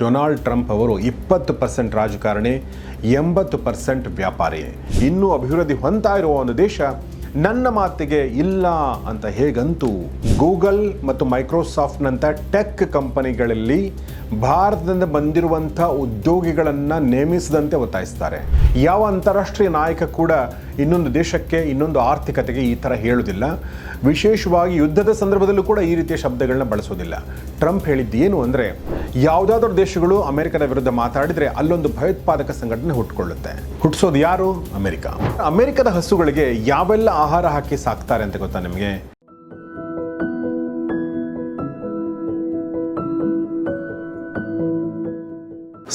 Donald Trump ಅವರು ಇಪ್ಪತ್ತು percent ರಾಜಕಾರಣಿ, ಎಂಬತ್ತು ಪರ್ಸೆಂಟ್ ವ್ಯಾಪಾರಿ. ಇನ್ನೂ ಅಭಿವೃದ್ಧಿ ಹೊಂದ್ತಾ ಇರುವ ಒಂದು ದೇಶ ನನ್ನ ಮಾತಿಗೆ ಇಲ್ಲ ಅಂತ ಹೇಗಂತೂ ಗೂಗಲ್ ಮತ್ತು ಮೈಕ್ರೋಸಾಫ್ಟ್ನಂಥ ಟೆಕ್ ಕಂಪನಿಗಳಲ್ಲಿ ಭಾರತದಿಂದ ಬಂದಿರುವಂಥ ಉದ್ಯೋಗಿಗಳನ್ನು ನೇಮಿಸದಂತೆ ಒತ್ತಾಯಿಸ್ತಾರೆ. ಯಾವ ಅಂತಾರಾಷ್ಟ್ರೀಯ ನಾಯಕ ಕೂಡ ಇನ್ನೊಂದು ದೇಶಕ್ಕೆ, ಇನ್ನೊಂದು ಆರ್ಥಿಕತೆಗೆ ಈ ಥರ ಹೇಳುವುದಿಲ್ಲ. ವಿಶೇಷವಾಗಿ ಯುದ್ಧದ ಸಂದರ್ಭದಲ್ಲೂ ಕೂಡ ಈ ರೀತಿಯ ಶಬ್ದಗಳನ್ನ ಬಳಸೋದಿಲ್ಲ. ಟ್ರಂಪ್ ಹೇಳಿದ್ದು ಏನು ಅಂದರೆ, ಯಾವುದಾದ್ರೂ ದೇಶಗಳು ಅಮೆರಿಕದ ವಿರುದ್ಧ ಮಾತಾಡಿದರೆ ಅಲ್ಲೊಂದು ಭಯೋತ್ಪಾದಕ ಸಂಘಟನೆ ಹುಟ್ಟುಕೊಳ್ಳುತ್ತೆ ಹುಟ್ಟಿಸೋದು ಯಾರು? ಅಮೆರಿಕ. ಅಮೆರಿಕದ ಹಸುಗಳಿಗೆ ಯಾವೆಲ್ಲ ಆಹಾರ ಹಾಕಿ ಸಾಕ್ತಾರೆ ಅಂತ ಗೊತ್ತಾ ನಿಮಗೆ?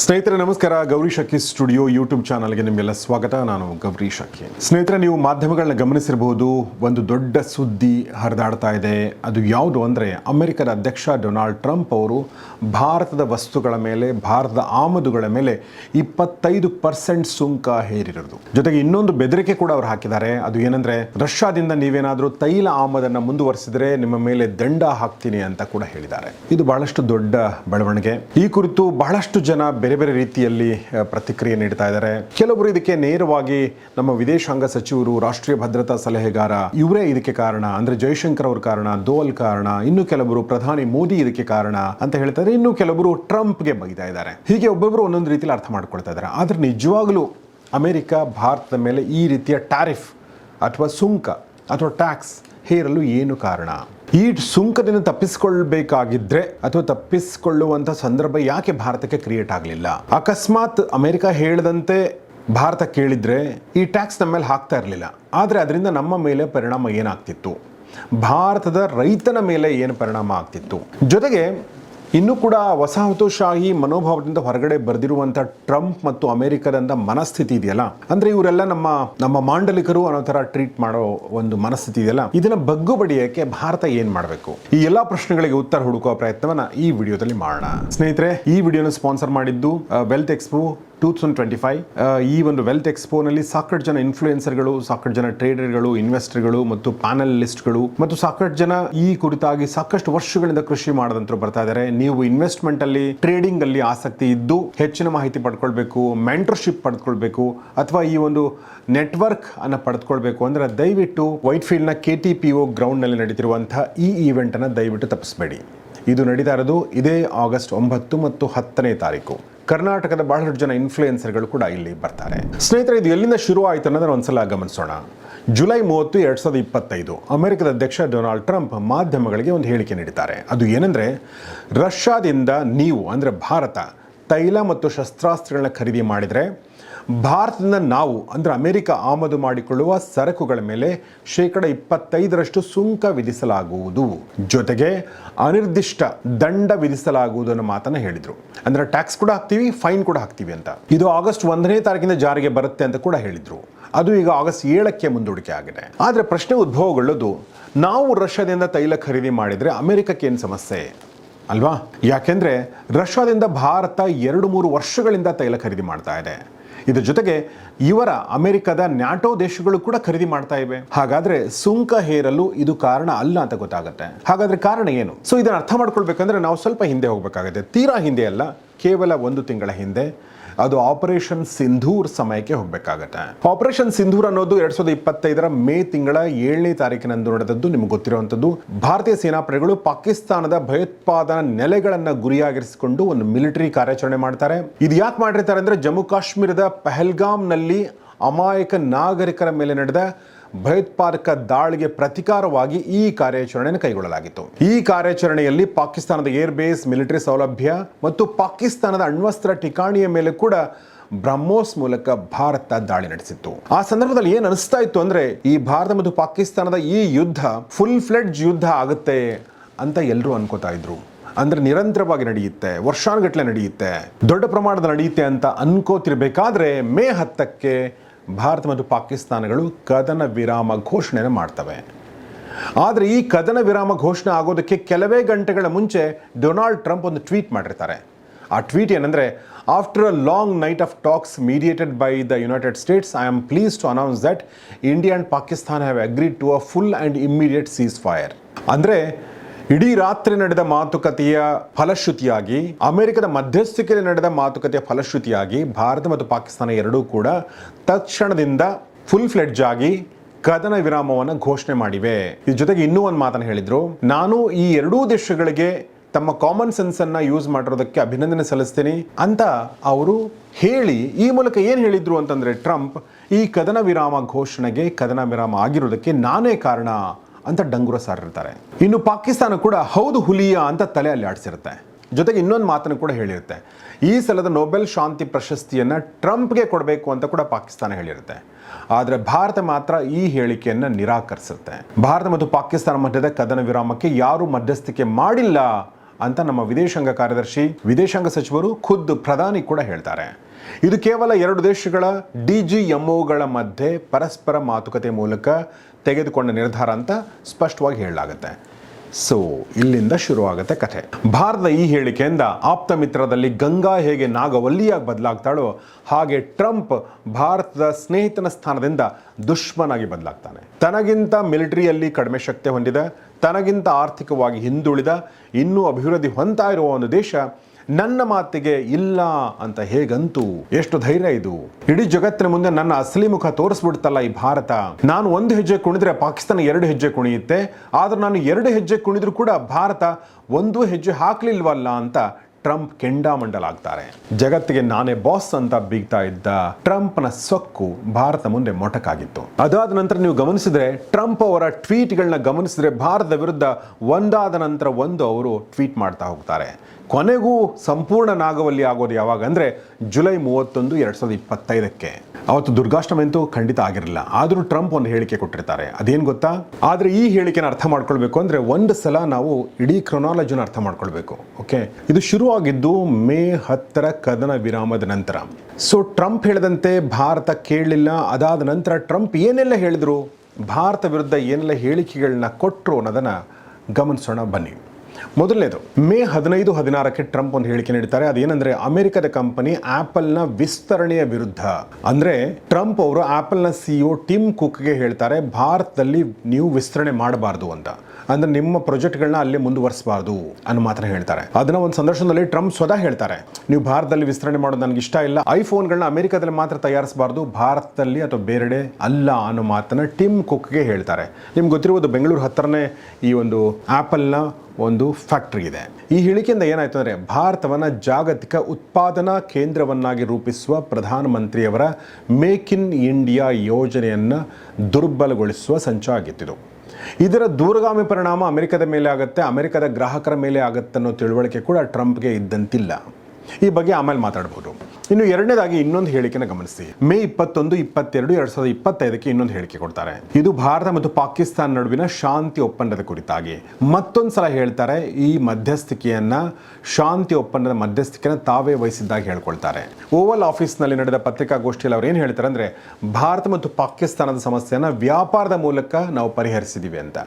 ಸ್ನೇಹಿತರೆ, ನಮಸ್ಕಾರ. ಗೌರಿ ಶಕ್ಕಿ ಸ್ಟುಡಿಯೋ ಯೂಟ್ಯೂಬ್ ಚಾನಲ್ಗೆ ನಿಮಗೆಲ್ಲ ಸ್ವಾಗತ. ನಾನು ಗೌರಿ ಶಕ್ಕಿ ಸ್ನೇಹಿತರೆ, ನೀವು ಮಾಧ್ಯಮಗಳನ್ನ ಗಮನಿಸಿರಬಹುದು. ಒಂದು ದೊಡ್ಡ ಸುದ್ದಿ ಹರಿದಾಡ್ತಾ ಇದೆ. ಅದು ಯಾವುದು ಅಂದರೆ, ಅಮೆರಿಕದ ಅಧ್ಯಕ್ಷ ಡೊನಾಲ್ಡ್ ಟ್ರಂಪ್ ಅವರು ಭಾರತದ ವಸ್ತುಗಳ ಮೇಲೆ, ಭಾರತದ ಆಮದುಗಳ ಮೇಲೆ ಇಪ್ಪತ್ತೈದು ಪರ್ಸೆಂಟ್ ಸುಂಕ ಹೇರಿರೋದು ಜೊತೆಗೆ ಇನ್ನೊಂದು ಬೆದರಿಕೆ ಕೂಡ ಅವರು ಹಾಕಿದ್ದಾರೆ. ಅದು ಏನಂದ್ರೆ, ರಷ್ಯಾದಿಂದ ನೀವೇನಾದರೂ ತೈಲ ಆಮದನ್ನ ಮುಂದುವರಿಸಿದ್ರೆ ನಿಮ್ಮ ಮೇಲೆ ದಂಡ ಹಾಕ್ತೀನಿ ಅಂತ ಕೂಡ ಹೇಳಿದ್ದಾರೆ. ಇದು ಬಹಳಷ್ಟು ದೊಡ್ಡ ಬೆಳವಣಿಗೆ. ಈ ಕುರಿತು ಬಹಳಷ್ಟು ಜನ ಬೇರೆ ಬೇರೆ ರೀತಿಯಲ್ಲಿ ಪ್ರತಿಕ್ರಿಯೆ ನೀಡ್ತಾ ಇದ್ದಾರೆ. ಕೆಲವರು ಇದಕ್ಕೆ ನೇರವಾಗಿ ನಮ್ಮ ವಿದೇಶಾಂಗ ಸಚಿವರು, ರಾಷ್ಟ್ರೀಯ ಭದ್ರತಾ ಸಲಹೆಗಾರ, ಇವರೇ ಇದಕ್ಕೆ ಕಾರಣ. ಅಂದ್ರೆ ಜಯಶಂಕರ್ ಅವ್ರ ಕಾರಣ ದೋಲ್ ಕಾರಣ, ಇನ್ನು ಕೆಲವರು ಪ್ರಧಾನಿ ಮೋದಿ ಇದಕ್ಕೆ ಕಾರಣ ಅಂತ ಹೇಳ್ತಾರೆ. ಇನ್ನು ಕೆಲವರು ಟ್ರಂಪ್ಗೆ ಬೈತಾ ಇದ್ದಾರೆ. ಹೀಗೆ ಒಬ್ಬೊಬ್ಬರು ಒಂದೊಂದು ರೀತಿಯಲ್ಲಿ ಅರ್ಥ ಮಾಡ್ಕೊಳ್ತಾ ಇದ್ದಾರೆ. ಆದ್ರೆ ನಿಜವಾಗ್ಲೂ ಅಮೆರಿಕ, ಭಾರತದ ಮೇಲೆ ಈ ರೀತಿಯ ಟ್ಯಾರಿಫ್, ಅಥವಾ ಸುಂಕ, ಅಥವಾ ಟ್ಯಾಕ್ಸ್ ಹೇರಲು ಏನು ಕಾರಣ? ಈ ಸುಂಕದಿಂದ ತಪ್ಪಿಸಿಕೊಳ್ಳಬೇಕಾಗಿದ್ರೆ ಅಥವಾ ತಪ್ಪಿಸಿಕೊಳ್ಳುವಂಥ ಸಂದರ್ಭ ಯಾಕೆ ಭಾರತಕ್ಕೆ ಕ್ರಿಯೇಟ್ ಆಗಲಿಲ್ಲ? ಅಕಸ್ಮಾತ್ ಅಮೆರಿಕ ಹೇಳಿದಂತೆ ಭಾರತ ಕೇಳಿದರೆ ಈ ಟ್ಯಾಕ್ಸ್ ನಮ್ಮ ಮೇಲೆ ಹಾಕ್ತಾ ಇರಲಿಲ್ಲ. ಆದರೆ ಅದರಿಂದ ನಮ್ಮ ಮೇಲೆ ಪರಿಣಾಮ ಏನಾಗ್ತಿತ್ತು? ಭಾರತದ ರೈತನ ಮೇಲೆ ಏನು ಪರಿಣಾಮ ಆಗ್ತಿತ್ತು? ಜೊತೆಗೆ ಇನ್ನೂ ಕೂಡ ವಸಾಹತುಶಾಹಿ ಮನೋಭಾವದಿಂದ ಹೊರಗಡೆ ಬರೆದಿರುವಂಥ ಟ್ರಂಪ್ ಮತ್ತು ಅಮೆರಿಕದಂತ ಮನಸ್ಥಿತಿ ಇದೆಯಲ್ಲ? ಅಂದ್ರೆ ಇವರೆಲ್ಲ ನಮ್ಮ ನಮ್ಮ ಮಾಂಡಲಿಕರು ಅನ್ನೋ ತರ ಟ್ರೀಟ್ ಮಾಡೋ ಒಂದು ಮನಸ್ಥಿತಿ ಇದೆಯಲ್ಲ? ಇದನ್ನ ಬಗ್ಗು ಬಡಿಯಕ್ಕೆ ಭಾರತ ಏನ್ ಮಾಡಬೇಕು? ಈ ಎಲ್ಲಾ ಪ್ರಶ್ನೆಗಳಿಗೆ ಉತ್ತರ ಹುಡುಕುವ ಪ್ರಯತ್ನವನ್ನ ಈ ವಿಡಿಯೋದಲ್ಲಿ ಮಾಡೋಣ. ಸ್ನೇಹಿತರೆ, ಈ ವಿಡಿಯೋನ ಸ್ಪಾನ್ಸರ್ ಮಾಡಿದ್ದು wealth expo two thousand twenty five ಈ ಒಂದು ವೆಲ್ತ್ ಎಕ್ಸ್ಪೋನಲ್ಲಿ ಸಾಕಷ್ಟು ಜನ ಇನ್ಫ್ಲೂಯೆನ್ಸರ್ಗಳು ಸಾಕಷ್ಟು ಜನ ಟ್ರೇಡರ್ಗಳು ಇನ್ವೆಸ್ಟರ್ಗಳು ಮತ್ತು ಪ್ಯಾನಲಿಸ್ಟ್ಗಳು ಮತ್ತು ಸಾಕಷ್ಟು ಜನ ಈ ಕುರಿತಾಗಿ ಸಾಕಷ್ಟು ವರ್ಷಗಳಿಂದ ಕೃಷಿ ಮಾಡದಂತರು ಬರ್ತಾ ಇದ್ದಾರೆ ನೀವು ಇನ್ವೆಸ್ಟ್ಮೆಂಟ್ ಅಲ್ಲಿ ಟ್ರೇಡಿಂಗ್ ಅಲ್ಲಿ ಆಸಕ್ತಿ ಇದ್ದು ಹೆಚ್ಚಿನ ಮಾಹಿತಿ ಪಡ್ಕೊಳ್ಬೇಕು ಮೆಂಟರ್ಶಿಪ್ ಪಡ್ಕೊಳ್ಬೇಕು ಅಥವಾ ಈ ಒಂದು ನೆಟ್ವರ್ಕ್ ಅನ್ನ ಪಡೆದುಕೊಳ್ಬೇಕು ಅಂದ್ರೆ ದಯವಿಟ್ಟು ವೈಟ್ ಫೀಲ್ಡ್ನ ಕೆ ಟಿ ಪಿ ಒ ಗ್ರೌಂಡ್ನಲ್ಲಿ ನಡೀತಿರುವಂತಹ ಈ ಈವೆಂಟ್ ಅನ್ನ ದಯವಿಟ್ಟು ತಪ್ಪಿಸಬೇಡಿ. ಇದು ನಡೀತಾ ಇರೋದು ಇದೇ ಆಗಸ್ಟ್ ಒಂಬತ್ತು ಮತ್ತು ಹತ್ತನೇ ತಾರೀಕು. ಕರ್ನಾಟಕದ ಬಹಳಷ್ಟು ಜನ ಇನ್ಫ್ಲೂಯೆನ್ಸರ್ಗಳು ಕೂಡ ಇಲ್ಲಿ ಬರ್ತಾರೆ. ಸ್ನೇಹಿತರೆ, ಇದು ಎಲ್ಲಿಂದ ಶುರು ಆಯಿತು ಅನ್ನೋದನ್ನ ಒಂದ್ಸಲ ಗಮನಿಸೋಣ. ಜುಲೈ ಮೂವತ್ತು, ಎರಡ್ ಸಾವಿರದ ಇಪ್ಪತ್ತೈದು. ಅಮೆರಿಕದ ಅಧ್ಯಕ್ಷ ಡೊನಾಲ್ಡ್ ಟ್ರಂಪ್ ಮಾಧ್ಯಮಗಳಿಗೆ ಒಂದು ಹೇಳಿಕೆ ನೀಡಿದ್ದಾರೆ. ಅದು ಏನಂದ್ರೆ, ರಷ್ಯಾದಿಂದ ನೀವು, ಅಂದ್ರೆ ಭಾರತ, ತೈಲ ಮತ್ತು ಶಸ್ತ್ರಾಸ್ತ್ರಗಳನ್ನ ಖರೀದಿ ಮಾಡಿದರೆ ಭಾರತದಿಂದ ನಾವು, ಅಂದರೆ ಅಮೆರಿಕ ಆಮದು ಮಾಡಿಕೊಳ್ಳುವ ಸರಕುಗಳ ಮೇಲೆ ಶೇಕಡ ಇಪ್ಪತ್ತೈದರಷ್ಟು ಸುಂಕ ವಿಧಿಸಲಾಗುವುದು. ಜೊತೆಗೆ ಅನಿರ್ದಿಷ್ಟ ದಂಡ ವಿಧಿಸಲಾಗುವುದು ಅನ್ನೋ ಮಾತನ್ನು ಹೇಳಿದರು. ಅಂದರೆ ಟ್ಯಾಕ್ಸ್ ಕೂಡ ಹಾಕ್ತೀವಿ, ಫೈನ್ ಕೂಡ ಹಾಕ್ತೀವಿ ಅಂತ. ಇದು ಆಗಸ್ಟ್ ಒಂದನೇ ತಾರೀಕಿನ ಜಾರಿಗೆ ಬರುತ್ತೆ ಅಂತ ಕೂಡ ಹೇಳಿದರು. ಅದು ಈಗ ಆಗಸ್ಟ್ ಏಳಕ್ಕೆ ಮುಂದೂಡಿಕೆ ಆಗಿದೆ. ಆದರೆ ಪ್ರಶ್ನೆ ಉದ್ಭವಗೊಳ್ಳೋದು, ನಾವು ರಷ್ಯಾದಿಂದ ತೈಲ ಖರೀದಿ ಮಾಡಿದರೆ ಅಮೆರಿಕಕ್ಕೆ ಏನು ಸಮಸ್ಯೆ? ಅಲ್ವಾ? ಯಾಕೆಂದರೆ ರಷ್ಯಾದಿಂದ ಭಾರತ ಎರಡು ಮೂರು ವರ್ಷಗಳಿಂದ ತೈಲ ಖರೀದಿ ಮಾಡ್ತಾ ಇದೆ. ಇದ್ರ ಜೊತೆಗೆ ಇವರ ಅಮೆರಿಕದ ನ್ಯಾಟೋ ದೇಶಗಳು ಕೂಡ ಖರೀದಿ ಮಾಡ್ತಾ ಇವೆ. ಹಾಗಾದ್ರೆ ಸುಂಕ ಹೇರಲು ಇದು ಕಾರಣ ಅಲ್ಲ ಅಂತ ಗೊತ್ತಾಗುತ್ತೆ. ಹಾಗಾದ್ರೆ ಕಾರಣ ಏನು? ಸೊ ಇದನ್ನ ಅರ್ಥ ಮಾಡ್ಕೊಳ್ಬೇಕಂದ್ರೆ ನಾವು ಸ್ವಲ್ಪ ಹಿಂದೆ ಹೋಗ್ಬೇಕಾಗುತ್ತೆ. ತೀರಾ ಹಿಂದೆ ಅಲ್ಲ, ಕೇವಲ ಒಂದು ತಿಂಗಳ ಹಿಂದೆ ಅದು ಆಪರೇಷನ್ ಸಿಂಧೂರ್ ಸಮಯಕ್ಕೆ ಹೋಗಬೇಕಾಗತ್ತೆ. ಆಪರೇಷನ್ ಸಿಂಧೂರ್ ಅನ್ನೋದು ಎರಡ್ ಸಾವಿರದ ಇಪ್ಪತ್ತೈದರ ಮೇ ತಿಂಗಳ ಏಳನೇ ತಾರೀಕಿನಂದು ನಡೆದದ್ದು. ನಿಮ್ಗೆ ಗೊತ್ತಿರುವಂತದ್ದು ಭಾರತೀಯ ಸೇನಾಪಡೆಗಳು ಪಾಕಿಸ್ತಾನದ ಭಯೋತ್ಪಾದನಾ ನೆಲೆಗಳನ್ನ ಗುರಿಯಾಗಿರಿಸಿಕೊಂಡು ಒಂದು ಮಿಲಿಟರಿ ಕಾರ್ಯಾಚರಣೆ ಮಾಡ್ತಾರೆ. ಇದು ಯಾಕೆ ಮಾಡಿರ್ತಾರೆ ಅಂದ್ರೆ ಜಮ್ಮು ಕಾಶ್ಮೀರದ ಪಹಲ್ಗಾಮ್ನಲ್ಲಿ ಅಮಾಯಕ ನಾಗರಿಕರ ಮೇಲೆ ನಡೆದ ಭಯೋತ್ಪಾದಕ ದಾಳಿಗೆ ಪ್ರತಿಕಾರವಾಗಿ ಈ ಕಾರ್ಯಾಚರಣೆಯನ್ನು ಕೈಗೊಳ್ಳಲಾಗಿತ್ತು. ಈ ಕಾರ್ಯಾಚರಣೆಯಲ್ಲಿ ಪಾಕಿಸ್ತಾನದ ಏರ್ ಬೇಸ್ ಮಿಲಿಟರಿ ಸೌಲಭ್ಯ ಮತ್ತು ಪಾಕಿಸ್ತಾನದ ಅಣ್ವಸ್ತ್ರ ಠಿಕಾಣಿಯ ಮೇಲೆ ಕೂಡ ಬ್ರಹ್ಮೋಸ್ ಮೂಲಕ ಭಾರತ ದಾಳಿ ನಡೆಸಿತ್ತು. ಆ ಸಂದರ್ಭದಲ್ಲಿ ಏನ್ ಅನಿಸ್ತಾ ಇತ್ತು ಅಂದ್ರೆ, ಈ ಭಾರತ ಮತ್ತು ಪಾಕಿಸ್ತಾನದ ಈ ಯುದ್ಧ ಫುಲ್ ಫ್ಲೆಡ್ಜ್ ಯುದ್ಧ ಆಗುತ್ತೆ ಅಂತ ಎಲ್ಲರೂ ಅನ್ಕೋತಾ ಇದ್ರು. ಅಂದ್ರೆ ನಿರಂತರವಾಗಿ ನಡೆಯುತ್ತೆ, ವರ್ಷಾನುಗಟ್ಲೆ ನಡೆಯುತ್ತೆ, ದೊಡ್ಡ ಪ್ರಮಾಣದ ನಡೆಯುತ್ತೆ ಅಂತ ಅನ್ಕೋತಿರ್ಬೇಕಾದ್ರೆ ಮೇ ಹತ್ತಕ್ಕೆ ಭಾರತ ಮತ್ತು ಪಾಕಿಸ್ತಾನಗಳು ಕದನ ವಿರಾಮ ಘೋಷಣೆಯನ್ನು ಮಾಡ್ತವೆ. ಆದರೆ ಈ ಕದನ ವಿರಾಮ ಘೋಷಣೆ ಆಗೋದಕ್ಕೆ ಕೆಲವೇ ಗಂಟೆಗಳ ಮುಂಚೆ ಡೊನಾಲ್ಡ್ ಟ್ರಂಪ್ ಒಂದು ಟ್ವೀಟ್ ಮಾಡಿರ್ತಾರೆ. ಆ ಟ್ವೀಟ್ ಏನಂದರೆ after a long night of talks mediated by the United States I am pleased to announce that India and Pakistan have agreed to a full and immediate ceasefire ಅಂದರೆ ಇಡೀ ರಾತ್ರಿ ನಡೆದ ಮಾತುಕತೆಯ ಫಲಶ್ರುತಿಯಾಗಿ, ಅಮೆರಿಕದ ಮಧ್ಯಸ್ಥಿಕೆಯಲ್ಲಿ ನಡೆದ ಮಾತುಕತೆಯ ಫಲಶ್ರುತಿಯಾಗಿ, ಭಾರತ ಮತ್ತು ಪಾಕಿಸ್ತಾನ ಎರಡೂ ಕೂಡ ತಕ್ಷಣದಿಂದ ಫುಲ್ ಫ್ಲೆಡ್ಜ್ ಆಗಿ ಕದನ ವಿರಾಮವನ್ನು ಘೋಷಣೆ ಮಾಡಿವೆ. ಇದ್ರ ಜೊತೆಗೆ ಇನ್ನೂ ಒಂದು ಮಾತನ್ನು ಹೇಳಿದ್ರು. ನಾನು ಈ ಎರಡೂ ದೇಶಗಳಿಗೆ ತಮ್ಮ ಕಾಮನ್ ಸೆನ್ಸ್ ಅನ್ನ ಯೂಸ್ ಮಾಡಿರೋದಕ್ಕೆ ಅಭಿನಂದನೆ ಸಲ್ಲಿಸ್ತೀನಿ. ಅಂತ ಅವರು ಹೇಳಿ, ಈ ಮೂಲಕ ಏನು ಹೇಳಿದರು ಅಂತಂದ್ರೆ ಟ್ರಂಪ್, ಈ ಕದನ ವಿರಾಮ ಘೋಷಣೆಗೆ ಕದನ ವಿರಾಮ ಆಗಿರೋದಕ್ಕೆ ನಾನೇ ಕಾರಣ. ಅಂತ ಡಂಗುರ ಸಾರಿರ್ತಾರೆ ಇನ್ನು ಪಾಕಿಸ್ತಾನ ಕೂಡ ಹೌದು ಹುಲಿಯ ಅಂತ ತಲೆ ಅಲ್ಲಿ ಆಡಿಸಿರುತ್ತೆ. ಜೊತೆಗೆ ಇನ್ನೊಂದು ಮಾತನ್ನು ಕೂಡ ಹೇಳಿರುತ್ತೆ. ಈ ಸಲದ ನೊಬೆಲ್ ಶಾಂತಿ ಪ್ರಶಸ್ತಿಯನ್ನು ಟ್ರಂಪ್ಗೆ ಕೊಡಬೇಕು ಅಂತ ಕೂಡ ಪಾಕಿಸ್ತಾನ ಹೇಳಿರುತ್ತೆ. ಆದರೆ ಭಾರತ ಮಾತ್ರ ಈ ಹೇಳಿಕೆಯನ್ನು ನಿರಾಕರಿಸುತ್ತೆ. ಭಾರತ ಮತ್ತು ಪಾಕಿಸ್ತಾನ ಮಧ್ಯದ ಕದನ ವಿರಾಮಕ್ಕೆ ಯಾರೂ ಮಧ್ಯಸ್ಥಿಕೆ ಮಾಡಿಲ್ಲ ಅಂತ ನಮ್ಮ ವಿದೇಶಾಂಗ ಕಾರ್ಯದರ್ಶಿ, ವಿದೇಶಾಂಗ ಸಚಿವರು ಖುದ್ದು ಪ್ರಧಾನಿ ಕೂಡ ಹೇಳ್ತಾರೆ. ಇದು ಕೇವಲ ಎರಡು ದೇಶಗಳ ಡಿ ಜಿ ಎಂಒಗಳ ಮಧ್ಯೆ ಪರಸ್ಪರ ಮಾತುಕತೆ ಮೂಲಕ ತೆಗೆದುಕೊಂಡ ನಿರ್ಧಾರ ಅಂತ ಸ್ಪಷ್ಟವಾಗಿ ಹೇಳಲಾಗುತ್ತೆ. ಸೊ ಇಲ್ಲಿಂದ ಶುರುವಾಗುತ್ತೆ ಕಥೆ. ಭಾರತದ ಈ ಹೇಳಿಕೆಯಿಂದ ಆಪ್ತ ಮಿತ್ರದಲ್ಲಿ ಗಂಗಾ ಹೇಗೆ ನಾಗವಲ್ಲಿಯಾಗಿ ಬದಲಾಗ್ತಾಳೋ ಹಾಗೆ ಟ್ರಂಪ್ ಭಾರತದ ಸ್ನೇಹಿತನ ಸ್ಥಾನದಿಂದ ದುಶ್ಮನಾಗಿ ಬದಲಾಗ್ತಾನೆ. ತನಗಿಂತ ಮಿಲಿಟರಿಯಲ್ಲಿ ಕಡಿಮೆ ಶಕ್ತಿ ಹೊಂದಿದ, ತನಗಿಂತ ಆರ್ಥಿಕವಾಗಿ ಹಿಂದುಳಿದ, ಇನ್ನೂ ಅಭಿವೃದ್ಧಿ ಹೊಂದ್ತಾ ಇರುವ ಒಂದು ದೇಶ ನನ್ನ ಮಾತಿಗೆ ಇಲ್ಲ ಅಂತ ಹೇಗಂತೂ? ಎಷ್ಟು ಧೈರ್ಯ ಇದು? ಇಡೀ ಜಗತ್ತಿನ ಮುಂದೆ ನನ್ನ ಅಸಲಿ ಮುಖ ತೋರಿಸ್ಬಿಡ್ತಲ್ಲ ಈ ಭಾರತ. ನಾನು ಒಂದು ಹೆಜ್ಜೆ ಕುಣಿದ್ರೆ ಪಾಕಿಸ್ತಾನ ಎರಡು ಹೆಜ್ಜೆ ಕುಣಿಯುತ್ತೆ. ಆದ್ರೆ ನಾನು ಎರಡು ಹೆಜ್ಜೆ ಕುಣಿದ್ರು ಕೂಡ ಭಾರತ ಒಂದು ಹೆಜ್ಜೆ ಹಾಕ್ಲಿಲ್ವಲ್ಲ ಅಂತ ಟ್ರಂಪ್ ಕೆಂಡಾಮಂಡಲಾಗ್ತಾರೆ. ಜಗತ್ತಿಗೆ ನಾನೇ ಬಾಸ್ ಅಂತ ಬೀಗ್ತಾ ಇದ್ದ ಟ್ರಂಪ್ನ ಸೊಕ್ಕು ಭಾರತ ಮುಂದೆ ಮೊಟಕಾಗಿತ್ತು. ಅದಾದ ನಂತರ ನೀವು ಗಮನಿಸಿದ್ರೆ ಟ್ರಂಪ್ ಅವರ ಟ್ವೀಟ್ಗಳನ್ನ ಗಮನಿಸಿದ್ರೆ ಭಾರತದ ವಿರುದ್ಧ ಒಂದಾದ ನಂತರ ಒಂದು ಅವರು ಟ್ವೀಟ್ ಮಾಡ್ತಾ ಹೋಗ್ತಾರೆ. ಕೊನೆಗೂ ಸಂಪೂರ್ಣ ನಾಗವಲ್ಲಿ ಆಗೋದು ಯಾವಾಗ ಅಂದರೆ ಜುಲೈ ಮೂವತ್ತೊಂದು ಎರಡು ಸಾವಿರದ ಇಪ್ಪತ್ತೈದಕ್ಕೆ. ಅವತ್ತು ದುರ್ಗಾಷ್ಟಮಿ ಅಂತೂ ಖಂಡಿತ ಆಗಿರಲಿಲ್ಲ. ಆದರೂ ಟ್ರಂಪ್ ಒಂದು ಹೇಳಿಕೆ ಕೊಟ್ಟಿರ್ತಾರೆ. ಅದೇನು ಗೊತ್ತಾ? ಆದರೆ ಈ ಹೇಳಿಕೆನ ಅರ್ಥ ಮಾಡ್ಕೊಳ್ಬೇಕು ಅಂದರೆ ಒಂದು ಸಲ ನಾವು ಇಡೀ ಕ್ರೊನಾಲಜಿನ ಅರ್ಥ ಮಾಡ್ಕೊಳ್ಬೇಕು. ಓಕೆ? ಇದು ಶುರುವಾಗಿದ್ದು ಮೇ ಹತ್ತರ ಕದನ ವಿರಾಮದ ನಂತರ. ಸೊ, ಟ್ರಂಪ್ ಹೇಳಿದಂತೆ ಭಾರತ ಕೇಳಲಿಲ್ಲ. ಅದಾದ ನಂತರ ಟ್ರಂಪ್ ಏನೆಲ್ಲ ಹೇಳಿದ್ರು? ಭಾರತ ವಿರುದ್ಧ ಏನೆಲ್ಲ ಹೇಳಿಕೆಗಳನ್ನ ಕೊಟ್ಟರು ಅನ್ನೋದನ್ನು ಗಮನಿಸೋಣ ಬನ್ನಿ. ಮೊದಲನೇದು, ಮೇ ಹದಿನೈದು, ಹದಿನಾರಕ್ಕೆ ಟ್ರಂಪ್ ಒಂದು ಹೇಳಿಕೆ ನೀಡ್ತಾರೆ ಅದೇನಂದ್ರೆ, ಅಮೆರಿಕದ ಕಂಪನಿ ಆಪಲ್ನ ವಿಸ್ತರಣೆಯ ವಿರುದ್ಧ. ಅಂದ್ರೆ, ಟ್ರಂಪ್ ಅವರು ಆಪಲ್ನ ಸಿಇಒ ಟಿಮ್ ಕುಕ್ಗೆ ಹೇಳ್ತಾರೆ, ಭಾರತದಲ್ಲಿ ನೀವು ವಿಸ್ತರಣೆ ಮಾಡಬಾರ್ದು ಅಂತ. ಅಂದ್ರೆ ನಿಮ್ಮ ಪ್ರಾಜೆಕ್ಟ್ಗಳನ್ನ ಅಲ್ಲಿ ಮುಂದುವರಿಸಬಾರ್ದು ಅನ್ನೋ ಮಾತ್ರ ಹೇಳ್ತಾರೆ. ಅದನ್ನ ಒಂದು ಸಂದರ್ಶನದಲ್ಲಿ ಟ್ರಂಪ್ ಸ್ವತಃ ಹೇಳ್ತಾರೆ. ನೀವು ಭಾರತದಲ್ಲಿ ವಿಸ್ತರಣೆ ಮಾಡೋದು ನನಗೆ ಇಷ್ಟ ಇಲ್ಲ. ಐಫೋನ್ಗಳನ್ನ ಅಮೆರಿಕದಲ್ಲಿ ಮಾತ್ರ ತಯಾರಿಸಬಾರ್ದು, ಭಾರತದಲ್ಲಿ ಅಥವಾ ಬೇರೆಡೆ ಅಲ್ಲ ಅನ್ನೋ ಮಾತನ್ನ ಟಿಮ್ ಕುಕ್ಗೆ ಹೇಳ್ತಾರೆ. ನಿಮ್ಗೆ ಗೊತ್ತಿರುವುದು ಬೆಂಗಳೂರು ಹತ್ತಿರನೇ ಈ ಒಂದು ಆ್ಯಪಲ್ನ ಒಂದು ಫ್ಯಾಕ್ಟ್ರಿ ಇದೆ. ಈ ಹೇಳಿಕೆಯಿಂದ ಏನಾಯ್ತು ಅಂದರೆ ಭಾರತವನ್ನು ಜಾಗತಿಕ ಉತ್ಪಾದನಾ ಕೇಂದ್ರವನ್ನಾಗಿ ರೂಪಿಸುವ ಪ್ರಧಾನಮಂತ್ರಿಯವರ ಮೇಕ್ ಇನ್ ಇಂಡಿಯಾ ಯೋಜನೆಯನ್ನು ದುರ್ಬಲಗೊಳಿಸುವ ಸಂಚಾಗಿತ್ತಿದು ಇದರ ದೂರಗಾಮಿ ಪರಿಣಾಮ ಅಮೆರಿಕದ ಮೇಲೆ ಆಗುತ್ತೆ, ಅಮೆರಿಕದ ಗ್ರಾಹಕರ ಮೇಲೆ ಆಗುತ್ತೆ ಅನ್ನೋ ತಿಳುವಳಿಕೆ ಕೂಡ ಟ್ರಂಪ್ಗೆ ಇದ್ದಂತಿಲ್ಲ. ಈ ಬಗ್ಗೆ ಆಮೇಲೆ ಮಾತಾಡ್ಬೋದು. ಇನ್ನು ಎರಡನೇದಾಗಿ ಇನ್ನೊಂದು ಹೇಳಿಕೆನ ಗಮನಿಸಿ. ಮೇ ಇಪ್ಪತ್ತೊಂದು, ಇಪ್ಪತ್ತೆರಡು, ಎರಡ್ ಸಾವಿರದ ಇಪ್ಪತ್ತೈದಕ್ಕೆ ಇನ್ನೊಂದು ಹೇಳಿಕೆ ಕೊಡ್ತಾರೆ. ಇದು ಭಾರತ ಮತ್ತು ಪಾಕಿಸ್ತಾನ ನಡುವಿನ ಶಾಂತಿ ಒಪ್ಪಂದದ ಕುರಿತಾಗಿ. ಮತ್ತೊಂದು ಸಲ ಹೇಳ್ತಾರೆ, ಈ ಮಧ್ಯಸ್ಥಿಕೆಯನ್ನ, ಶಾಂತಿ ಒಪ್ಪಂದದ ಮಧ್ಯಸ್ಥಿಕೆಯನ್ನು ತಾವೇ ವಹಿಸಿದ್ದಾಗಿ ಹೇಳ್ಕೊಳ್ತಾರೆ. ಓವಲ್ ಆಫೀಸ್ನಲ್ಲಿ ನಡೆದ ಪತ್ರಿಕಾಗೋಷ್ಠಿಯಲ್ಲಿ ಅವ್ರು ಏನು ಹೇಳ್ತಾರೆ ಅಂದ್ರೆ, ಭಾರತ ಮತ್ತು ಪಾಕಿಸ್ತಾನದ ಸಮಸ್ಯೆಯನ್ನು ವ್ಯಾಪಾರದ ಮೂಲಕ ನಾವು ಪರಿಹರಿಸಿದ್ದೀವಿ ಅಂತ.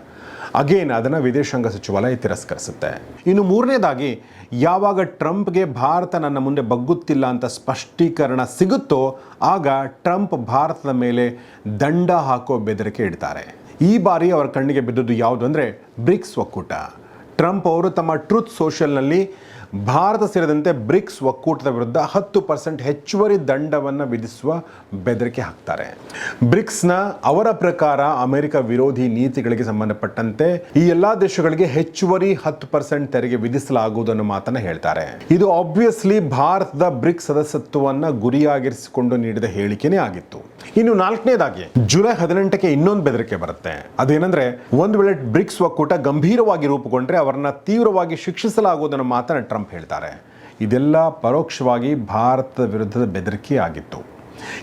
ಅಗೇನ್ ಅದನ್ನು ವಿದೇಶಾಂಗ ಸಚಿವಾಲಯ ತಿರಸ್ಕರಿಸುತ್ತೆ. ಇನ್ನು ಮೂರನೇದಾಗಿ, ಯಾವಾಗ ಟ್ರಂಪ್ಗೆ ಭಾರತ ನನ್ನ ಮುಂದೆ ಬಗ್ಗುತ್ತಿಲ್ಲ ಅಂತ ಸ್ಪಷ್ಟೀಕರಣ ಸಿಗುತ್ತೋ, ಆಗ ಟ್ರಂಪ್ ಭಾರತದ ಮೇಲೆ ದಂಡ ಹಾಕೋ ಬೆದರಿಕೆ ಇಡ್ತಾರೆ. ಈ ಬಾರಿ ಅವರ ಕಣ್ಣಿಗೆ ಬಿದ್ದದ್ದು ಯಾವುದು ಅಂದರೆ ಬ್ರಿಕ್ಸ್ ಒಕ್ಕೂಟ. ಟ್ರಂಪ್ ಅವರು ತಮ್ಮ ಟ್ರೂತ್ ಸೋಷಿಯಲ್ನಲ್ಲಿ ಭಾರತ ಸೇರಿದಂತೆ ಬ್ರಿಕ್ಸ್ ಒಕ್ಕೂಟದ ವಿರುದ್ಧ ಹತ್ತು ಪರ್ಸೆಂಟ್ ಹೆಚ್ಚುವರಿ ದಂಡವನ್ನು ವಿಧಿಸುವ ಬೆದರಿಕೆ ಹಾಕ್ತಾರೆ. ಬ್ರಿಕ್ಸ್ನ ಅವರ ಪ್ರಕಾರ ಅಮೆರಿಕ ವಿರೋಧಿ ನೀತಿಗಳಿಗೆ ಸಂಬಂಧಪಟ್ಟಂತೆ ಈ ಎಲ್ಲಾ ದೇಶಗಳಿಗೆ ಹೆಚ್ಚುವರಿ ಹತ್ತು ಪರ್ಸೆಂಟ್ ತೆರಿಗೆ ವಿಧಿಸಲಾಗುವುದು ಅನ್ನೋ ಮಾತನ್ನ ಹೇಳ್ತಾರೆ. ಇದು ಆಬ್ವಿಯಸ್ಲಿ ಭಾರತದ ಬ್ರಿಕ್ಸ್ ಸದಸ್ಯತ್ವವನ್ನು ಗುರಿಯಾಗಿರಿಸಿಕೊಂಡು ನೀಡಿದ ಹೇಳಿಕೆನೇ ಆಗಿತ್ತು. ಇನ್ನು ನಾಲ್ಕನೇದಾಗಿ, ಜುಲೈ ಹದಿನೆಂಟಕ್ಕೆ ಇನ್ನೊಂದು ಬೆದರಿಕೆ ಬರುತ್ತೆ. ಅದೇನಂದ್ರೆ, ಒಂದು ವೇಳೆ ಬ್ರಿಕ್ಸ್ ಒಕ್ಕೂಟ ಗಂಭೀರವಾಗಿ ರೂಪುಗೊಂಡ್ರೆ ಅವರನ್ನ ತೀವ್ರವಾಗಿ ಶಿಕ್ಷಿಸಲಾಗುವುದನ್ನು ಮಾತನ್ನ ಟ್ರಂಪ್ ಹೇಳ್ತಾರೆ. ಇದೆಲ್ಲ ಪರೋಕ್ಷವಾಗಿ ಭಾರತದ ವಿರುದ್ಧದ ಬೆದರಿಕೆ ಆಗಿತ್ತು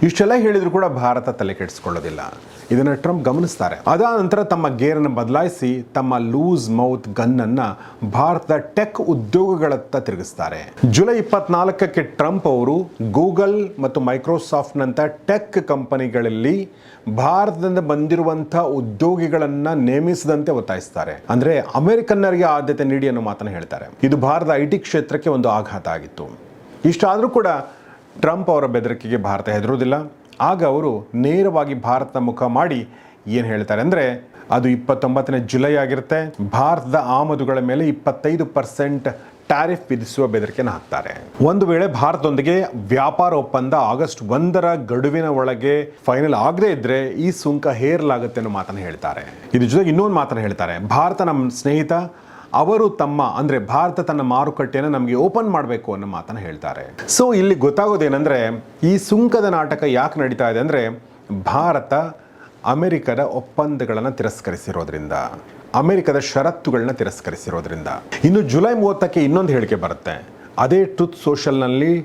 ಇಷ್ಟೆಲ್ಲ ಹೇಳಿದರೂ ಕೂಡ ಭಾರತ ತಲೆ ಕೆಡಿಸ್ಕೊಳ್ಳೋದಿಲ್ಲ. ಇದನ್ನು ಟ್ರಂಪ್ ಗಮನಿಸ್ತಾರೆ. ಅದಾದ ನಂತರ ತಮ್ಮ ಗೇರನ್ನು ಬದಲಾಯಿಸಿ ತಮ್ಮ ಲೂಸ್ ಮೌತ್ ಗನ್ನನ್ನು ಭಾರತದ ಟೆಕ್ ಉದ್ಯೋಗಗಳತ್ತ ತಿರುಗಿಸ್ತಾರೆ. ಜುಲೈ ಇಪ್ಪತ್ನಾಲ್ಕಕ್ಕೆ ಟ್ರಂಪ್ ಅವರು ಗೂಗಲ್ ಮತ್ತು ಮೈಕ್ರೋಸಾಫ್ಟ್ನಂಥ ಟೆಕ್ ಕಂಪನಿಗಳಲ್ಲಿ ಭಾರತದಿಂದ ಬಂದಿರುವಂಥ ಉದ್ಯೋಗಿಗಳನ್ನು ನೇಮಿಸದಂತೆ ಒತ್ತಾಯಿಸ್ತಾರೆ. ಅಂದ್ರೆ ಅಮೆರಿಕನ್ನರಿಗೆ ಆದ್ಯತೆ ನೀಡಿ ಅನ್ನೋ ಮಾತನ್ನು ಹೇಳ್ತಾರೆ. ಇದು ಭಾರತ ಐ ಟಿ ಕ್ಷೇತ್ರಕ್ಕೆ ಒಂದು ಆಘಾತ ಆಗಿತ್ತು. ಇಷ್ಟಾದರೂ ಕೂಡ ಟ್ರಂಪ್ ಅವರ ಬೆದರಿಕೆಗೆ ಭಾರತ ಹೆದರುವುದಿಲ್ಲ. ಆಗ ಅವರು ನೇರವಾಗಿ ಭಾರತದ ಮುಖ ಮಾಡಿ ಏನು ಹೇಳ್ತಾರೆ ಅಂದರೆ, ಅದು ಇಪ್ಪತ್ತೊಂಬತ್ತನೇ ಜುಲೈ ಆಗಿರುತ್ತೆ. ಭಾರತದ ಆಮದುಗಳ ಮೇಲೆ ಇಪ್ಪತ್ತೈದು ಪರ್ಸೆಂಟ್ ಟ್ಯಾರಿಫ್ ವಿಧಿಸುವ ಬೆದರಿಕೆನ ಹಾಕ್ತಾರೆ. ಒಂದು ವೇಳೆ ಭಾರತದೊಂದಿಗೆ ವ್ಯಾಪಾರ ಒಪ್ಪಂದ ಆಗಸ್ಟ್ ಒಂದರ ಗಡುವಿನ ಒಳಗೆ ಫೈನಲ್ ಆಗದೇ ಇದ್ರೆ ಈ ಸುಂಕ ಹೇರಲಾಗುತ್ತೆ ಅನ್ನೋ ಮಾತನ್ನು ಹೇಳ್ತಾರೆ. ಇದ್ರ ಜೊತೆಗೆ ಇನ್ನೊಂದು ಮಾತನ್ನು ಹೇಳ್ತಾರೆ. ಭಾರತ ನಮ್ಮ ಸ್ನೇಹಿತ ಅವರು ತಮ್ಮ, ಅಂದ್ರೆ ಭಾರತ ತನ್ನ ಮಾರುಕಟ್ಟೆಯನ್ನು ನಮಗೆ ಓಪನ್ ಮಾಡಬೇಕು ಅನ್ನೋ ಮಾತನ್ನ ಹೇಳ್ತಾರೆ. ಸೊ ಇಲ್ಲಿ ಗೊತ್ತಾಗೋದೇನೆಂದರೆ, ಈ ಸುಂಕದ ನಾಟಕ ಯಾಕೆ ನಡೀತಾ ಇದೆ ಅಂದ್ರೆ, ಭಾರತ ಅಮೆರಿಕದ ಒಪ್ಪಂದಗಳನ್ನು ತಿರಸ್ಕರಿಸಿರೋದ್ರಿಂದ, ಅಮೆರಿಕದ ಷರತ್ತುಗಳನ್ನ ತಿರಸ್ಕರಿಸಿರೋದ್ರಿಂದ. ಇನ್ನು ಜುಲೈ ಮೂವತ್ತಕ್ಕೆ ಇನ್ನೊಂದು ಹೇಳಿಕೆ ಬರುತ್ತೆ. ಅದೇ ಟ್ರುತ್ ಸೋಷಲ್ನಲ್ಲಿ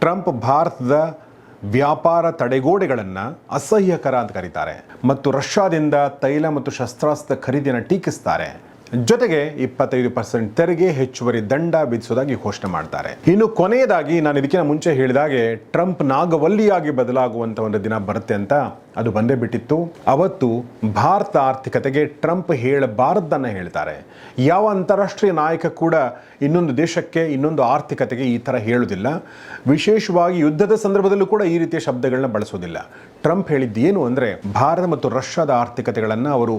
ಟ್ರಂಪ್ ಭಾರತದ ವ್ಯಾಪಾರ ತಡೆಗೋಡೆಗಳನ್ನು ಅಸಹ್ಯಕರ ಅಂತ ಕರೀತಾರೆ. ಮತ್ತು ರಷ್ಯಾದಿಂದ ತೈಲ ಮತ್ತು ಶಸ್ತ್ರಾಸ್ತ್ರ ಖರೀದಿಯನ್ನು ಟೀಕಿಸ್ತಾರೆ. ಜೊತೆಗೆ ಇಪ್ಪತ್ತೈದು ಪರ್ಸೆಂಟ್ ತೆರಿಗೆ ಹೆಚ್ಚುವರಿ ದಂಡ ವಿಧಿಸುವುದಾಗಿ ಘೋಷಣೆ ಮಾಡ್ತಾರೆ. ಇನ್ನು ಕೊನೆಯದಾಗಿ ನಾನು ಇದಕ್ಕಿಂತ ಮುಂಚೆ ಹೇಳಿದಾಗೆ ಟ್ರಂಪ್ ನಾಗವಲ್ಲಿಯಾಗಿ ಬದಲಾಗುವಂತ ಒಂದು ದಿನ ಬರುತ್ತೆ ಅಂತ ಅದು ಬಂದೇ ಬಿಟ್ಟಿತ್ತು. ಅವತ್ತು ಭಾರತ ಆರ್ಥಿಕತೆಗೆ ಟ್ರಂಪ್ ಹೇಳಬಾರದನ್ನ ಹೇಳ್ತಾರೆ. ಯಾವ ಅಂತಾರಾಷ್ಟ್ರೀಯ ನಾಯಕ ಕೂಡ ಇನ್ನೊಂದು ದೇಶಕ್ಕೆ, ಇನ್ನೊಂದು ಆರ್ಥಿಕತೆಗೆ ಈ ಥರ ಹೇಳುವುದಿಲ್ಲ. ವಿಶೇಷವಾಗಿ ಯುದ್ಧದ ಸಂದರ್ಭದಲ್ಲೂ ಕೂಡ ಈ ರೀತಿಯ ಶಬ್ದಗಳನ್ನ ಬಳಸೋದಿಲ್ಲ. ಟ್ರಂಪ್ ಹೇಳಿದ್ದು ಏನು ಅಂದರೆ ಭಾರತ ಮತ್ತು ರಷ್ಯಾದ ಆರ್ಥಿಕತೆಗಳನ್ನು ಅವರು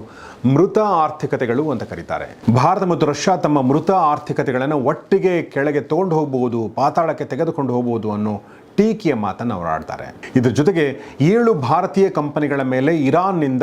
ಮೃತ ಆರ್ಥಿಕತೆಗಳು ಅಂತ ಕರೀತಾರೆ. ಭಾರತ ಮತ್ತು ರಷ್ಯಾ ತಮ್ಮ ಮೃತ ಆರ್ಥಿಕತೆಗಳನ್ನು ಒಟ್ಟಿಗೆ ಕೆಳಗೆ ತಗೊಂಡು ಹೋಗಬಹುದು ಪಾತಾಳಕ್ಕೆ ತೆಗೆದುಕೊಂಡು ಹೋಗಬಹುದು ಅನ್ನೋ ಟೀಕೆಯ ಮಾತನ್ನು ಅವರು ಆಡ್ತಾರೆ. ಇದ್ರ ಜೊತೆಗೆ ಏಳು ಭಾರತೀಯ ಕಂಪನಿಗಳ ಮೇಲೆ ಇರಾನ್ನಿಂದ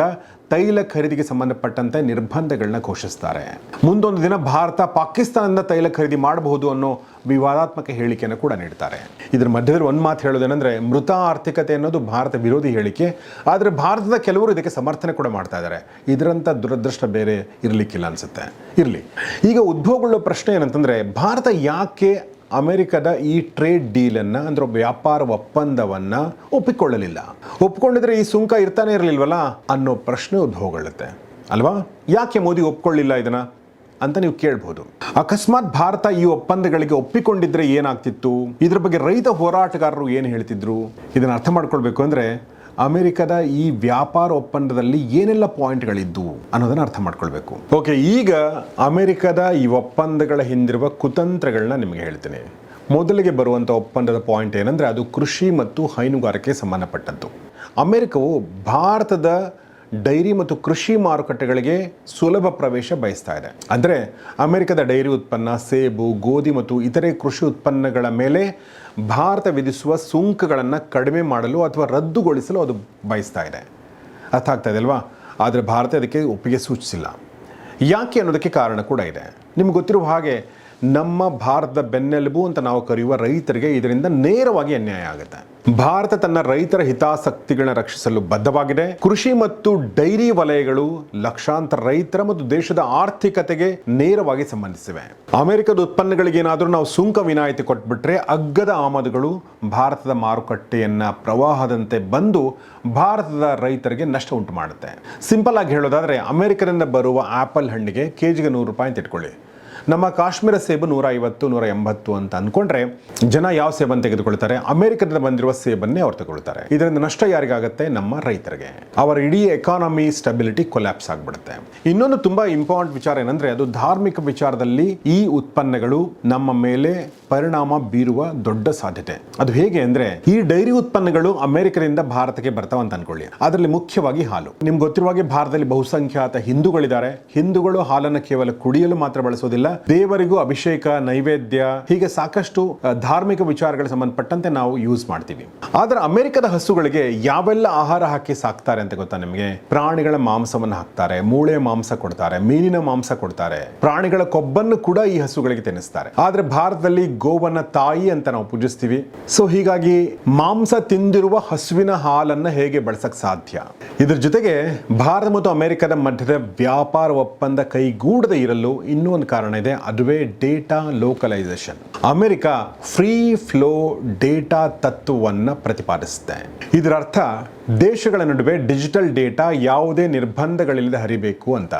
ತೈಲ ಖರೀದಿಗೆ ಸಂಬಂಧಪಟ್ಟಂತೆ ನಿರ್ಬಂಧಗಳನ್ನ ಘೋಷಿಸ್ತಾರೆ. ಮುಂದೊಂದು ದಿನ ಭಾರತ ಪಾಕಿಸ್ತಾನದಿಂದ ತೈಲ ಖರೀದಿ ಮಾಡಬಹುದು ಅನ್ನೋ ವಿವಾದಾತ್ಮಕ ಹೇಳಿಕೆಯನ್ನು ಕೂಡ ನೀಡ್ತಾರೆ. ಇದರ ಮಧ್ಯದಲ್ಲಿ ಒಂದು ಮಾತು ಹೇಳೋದೇನೆಂದರೆ, ಮೃತ ಆರ್ಥಿಕತೆ ಅನ್ನೋದು ಭಾರತ ವಿರೋಧಿ ಹೇಳಿಕೆ, ಆದರೆ ಭಾರತದ ಕೆಲವರು ಇದಕ್ಕೆ ಸಮರ್ಥನೆ ಕೂಡ ಮಾಡ್ತಾ ಇದ್ದಾರೆ. ಇದರಂಥ ದುರದೃಷ್ಟ ಬೇರೆ ಇರಲಿಕ್ಕಿಲ್ಲ ಅನ್ಸುತ್ತೆ. ಇರಲಿ. ಈಗ ಉದ್ಭವಗೊಳ್ಳುವ ಪ್ರಶ್ನೆ ಏನಂತಂದ್ರೆ, ಭಾರತ ಯಾಕೆ ಅಮೆರಿಕದ ಈ ಟ್ರೇಡ್ ಡೀಲನ್ನು ಅಂದರೆ ವ್ಯಾಪಾರ ಒಪ್ಪಂದವನ್ನು ಒಪ್ಪಿಕೊಳ್ಳಲಿಲ್ಲ. ಒಪ್ಪಿಕೊಂಡಿದ್ರೆ ಈ ಸುಂಕ ಇರ್ತಾನೆ ಇರಲಿಲ್ವಲ್ಲ? ಅನ್ನೋ ಪ್ರಶ್ನೆ ಉದ್ಭವಗೊಳ್ಳುತ್ತೆ ಅಲ್ವಾ? ಯಾಕೆ ಮೋದಿ ಒಪ್ಕೊಳ್ಳಿಲ್ಲ ಇದನ್ನು? ಅಂತ ನೀವು ಕೇಳ್ಬೋದು. ಅಕಸ್ಮಾತ್ ಭಾರತ ಈ ಒಪ್ಪಂದಗಳಿಗೆ ಒಪ್ಪಿಕೊಂಡಿದ್ರೆ ಏನಾಗ್ತಿತ್ತು? ಇದ್ರ ಬಗ್ಗೆ ರೈತ ಹೋರಾಟಗಾರರು ಏನು ಹೇಳ್ತಿದ್ರು? ಇದನ್ನು ಅರ್ಥ ಮಾಡ್ಕೊಳ್ಬೇಕು ಅಂದ್ರೆ ಅಮೆರಿಕದ ಈ ವ್ಯಾಪಾರ ಒಪ್ಪಂದದಲ್ಲಿ ಏನೆಲ್ಲ ಪಾಯಿಂಟ್ಗಳಿದ್ದು ಅನ್ನೋದನ್ನ ಅರ್ಥ ಮಾಡ್ಕೊಳ್ಬೇಕು. ಓಕೆ, ಈಗ ಅಮೆರಿಕದ ಈ ಒಪ್ಪಂದಗಳ ಹಿಂದಿರುವ ಕುತಂತ್ರಗಳನ್ನ ನಿಮಗೆ ಹೇಳ್ತೀನಿ. ಮೊದಲಿಗೆ ಬರುವಂಥ ಒಪ್ಪಂದದ ಪಾಯಿಂಟ್ ಏನಂದ್ರೆ ಅದು ಕೃಷಿ ಮತ್ತು ಹೈನುಗಾರಿಕೆ ಸಂಬಂಧಪಟ್ಟದ್ದು. ಅಮೆರಿಕವು ಭಾರತದ ಡೈರಿ ಮತ್ತು ಕೃಷಿ ಮಾರುಕಟ್ಟೆಗಳಿಗೆ ಸುಲಭ ಪ್ರವೇಶ ಬಯಸ್ತಾ ಇದೆ. ಅಂದರೆ ಅಮೆರಿಕದ ಡೈರಿ ಉತ್ಪನ್ನ, ಸೇಬು, ಗೋಧಿ ಮತ್ತು ಇತರೆ ಕೃಷಿ ಉತ್ಪನ್ನಗಳ ಮೇಲೆ ಭಾರತ ವಿಧಿಸುವ ಸುಂಕಗಳನ್ನು ಕಡಿಮೆ ಮಾಡಲು ಅಥವಾ ರದ್ದುಗೊಳಿಸಲು ಅದು ಬಯಸ್ತಾ ಇದೆ. ಅರ್ಥ ಆಗ್ತಾ ಇದೆ ಅಲ್ವಾ? ಆದರೆ ಭಾರತ ಅದಕ್ಕೆ ಒಪ್ಪಿಗೆ ಸೂಚಿಸಿಲ್ಲ. ಯಾಕೆ ಅನ್ನೋದಕ್ಕೆ ಕಾರಣ ಕೂಡ ಇದೆ. ನಿಮ್ಗೆ ಗೊತ್ತಿರುವ ಹಾಗೆ ನಮ್ಮ ಭಾರತದ ಬೆನ್ನೆಲುಬು ಅಂತ ನಾವು ಕರೆಯುವ ರೈತರಿಗೆ ಇದರಿಂದ ನೇರವಾಗಿ ಅನ್ಯಾಯ ಆಗುತ್ತೆ. ಭಾರತ ತನ್ನ ರೈತರ ಹಿತಾಸಕ್ತಿಗಳನ್ನ ರಕ್ಷಿಸಲು ಬದ್ಧವಾಗಿದೆ. ಕೃಷಿ ಮತ್ತು ಡೈರಿ ವಲಯಗಳು ಲಕ್ಷಾಂತರ ರೈತರ ಮತ್ತು ದೇಶದ ಆರ್ಥಿಕತೆಗೆ ನೇರವಾಗಿ ಸಂಬಂಧಿಸಿವೆ. ಅಮೆರಿಕದ ಉತ್ಪನ್ನಗಳಿಗೆ ಏನಾದರೂ ನಾವು ಸುಂಕ ವಿನಾಯಿತಿ ಕೊಟ್ಬಿಟ್ರೆ ಅಗ್ಗದ ಆಮದುಗಳು ಭಾರತದ ಮಾರುಕಟ್ಟೆಯನ್ನ ಪ್ರವಾಹದಂತೆ ಬಂದು ಭಾರತದ ರೈತರಿಗೆ ನಷ್ಟ ಉಂಟು ಮಾಡುತ್ತೆ. ಸಿಂಪಲ್ ಆಗಿ ಹೇಳೋದಾದ್ರೆ ಅಮೆರಿಕದಿಂದ ಬರುವ ಆಪಲ್ ಹಣ್ಣಿಗೆ ಕೆಜಿಗೆ ನೂರು ರೂಪಾಯಿ ಅಂತ ಇಟ್ಕೊಳ್ಳಿ. ನಮ್ಮ ಕಾಶ್ಮೀರ ಸೇಬು ನೂರ ಐವತ್ತು ನೂರ ಎಂಬತ್ತು ಅಂತ ಅನ್ಕೊಂಡ್ರೆ ಜನ ಯಾವ ಸೇಬನ್ನು ತೆಗೆದುಕೊಳ್ತಾರೆ? ಅಮೆರಿಕದಿಂದ ಬಂದಿರುವ ಸೇಬನ್ನೇ ಅವ್ರು ತಗೊಳ್ತಾರೆ ಇದರಿಂದ ನಷ್ಟ ಯಾರಿಗಾಗುತ್ತೆ? ನಮ್ಮ ರೈತರಿಗೆ. ಅವರ ಇಡೀ ಎಕಾನಮಿ ಸ್ಟೆಬಿಲಿಟಿ ಕೊಲ್ಯಾಪ್ಸ್ ಆಗ್ಬಿಡುತ್ತೆ. ಇನ್ನೊಂದು ತುಂಬಾ ಇಂಪಾರ್ಟೆಂಟ್ ವಿಚಾರ ಏನಂದ್ರೆ, ಅದು ಧಾರ್ಮಿಕ ವಿಚಾರದಲ್ಲಿ ಈ ಉತ್ಪನ್ನಗಳು ನಮ್ಮ ಮೇಲೆ ಪರಿಣಾಮ ಬೀರುವ ದೊಡ್ಡ ಸಾಧ್ಯತೆ. ಅದು ಹೇಗೆ ಅಂದ್ರೆ, ಈ ಡೈರಿ ಉತ್ಪನ್ನಗಳು ಅಮೆರಿಕದಿಂದ ಭಾರತಕ್ಕೆ ಬರ್ತಾವ ಅಂತ ಅನ್ಕೊಳ್ಳಿ. ಅದರಲ್ಲಿ ಮುಖ್ಯವಾಗಿ ಹಾಲು. ನಿಮ್ಗೆ ಗೊತ್ತಿರುವ ಹಾಗೆ ಭಾರತದಲ್ಲಿ ಬಹುಸಂಖ್ಯಾತ ಹಿಂದೂಗಳಿದ್ದಾರೆ. ಹಿಂದೂಗಳು ಹಾಲನ್ನು ಕೇವಲ ಕುಡಿಯಲು ಮಾತ್ರ ಬಳಸೋದಿಲ್ಲ ದೇವರಿಗೂ ಅಭಿಷೇಕ, ನೈವೇದ್ಯ, ಹೀಗೆ ಸಾಕಷ್ಟು ಧಾರ್ಮಿಕ ವಿಚಾರಗಳಿಗೆ ಸಂಬಂಧಪಟ್ಟಂತೆ ನಾವು ಯೂಸ್ ಮಾಡ್ತೀವಿ. ಆದ್ರೆ ಅಮೆರಿಕದ ಹಸುಗಳಿಗೆ ಯಾವೆಲ್ಲ ಆಹಾರ ಹಾಕಿ ಸಾಕ್ತಾರೆ ಅಂತ ಗೊತ್ತಾ ನಿಮಗೆ? ಪ್ರಾಣಿಗಳ ಮಾಂಸವನ್ನು ಹಾಕ್ತಾರೆ, ಮೂಳೆ ಮಾಂಸ ಕೊಡ್ತಾರೆ, ಮೀನಿನ ಮಾಂಸ ಕೊಡ್ತಾರೆ, ಪ್ರಾಣಿಗಳ ಕೊಬ್ಬನ್ನು ಕೂಡ ಈ ಹಸುಗಳಿಗೆ ತಿನ್ನಿಸ್ತಾರೆ. ಆದ್ರೆ ಭಾರತದಲ್ಲಿ ಗೋವನ್ನ ತಾಯಿ ಅಂತ ನಾವು ಪೂಜಿಸ್ತೀವಿ. ಸೊ ಹೀಗಾಗಿ ಮಾಂಸ ತಿಂದಿರುವ ಹಸುವಿನ ಹಾಲನ್ನ ಹೇಗೆ ಬಳಸಕ್ ಸಾಧ್ಯ? ಇದ್ರ ಜೊತೆಗೆ ಭಾರತ ಮತ್ತು ಅಮೆರಿಕದ ಮಧ್ಯದ ವ್ಯಾಪಾರ ಒಪ್ಪಂದ ಕೈಗೂಡದೆ ಇರಲು ಇನ್ನೂ ಒಂದು ಕಾರಣ ಇದೆ. ಅದುವೇ data localisation. America free flow data ತತ್ವವನ್ನು ಪ್ರತಿಪಾದಿಸುತ್ತೆ. ಇದರ ಅರ್ಥ, ದೇಶಗಳ ನಡುವೆ ಡಿಜಿಟಲ್ ಡೇಟಾ ಯಾವುದೇ ನಿರ್ಬಂಧಗಳಿಲ್ಲದೆ ಹರಿಬೇಕು ಅಂತ.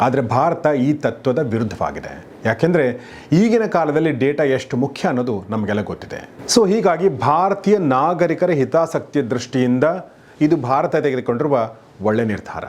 ಆದರೆ ಭಾರತ ಈ ತತ್ವದ ವಿರುದ್ಧವಾಗಿದೆ. ಯಾಕೆಂದರೆ ಈಗಿನ ಕಾಲದಲ್ಲಿ ಡೇಟಾ ಎಷ್ಟು ಮುಖ್ಯ ಅನ್ನೋದು ನಮಗೆಲ್ಲ ಗೊತ್ತಿದೆ. ಸೊ ಹೀಗಾಗಿ ಭಾರತೀಯ ನಾಗರಿಕರ ಹಿತಾಸಕ್ತಿಯ ದೃಷ್ಟಿಯಿಂದ ಇದು ಭಾರತ ತೆಗೆದುಕೊಂಡಿರುವ ಒಳ್ಳೆ ನಿರ್ಧಾರ.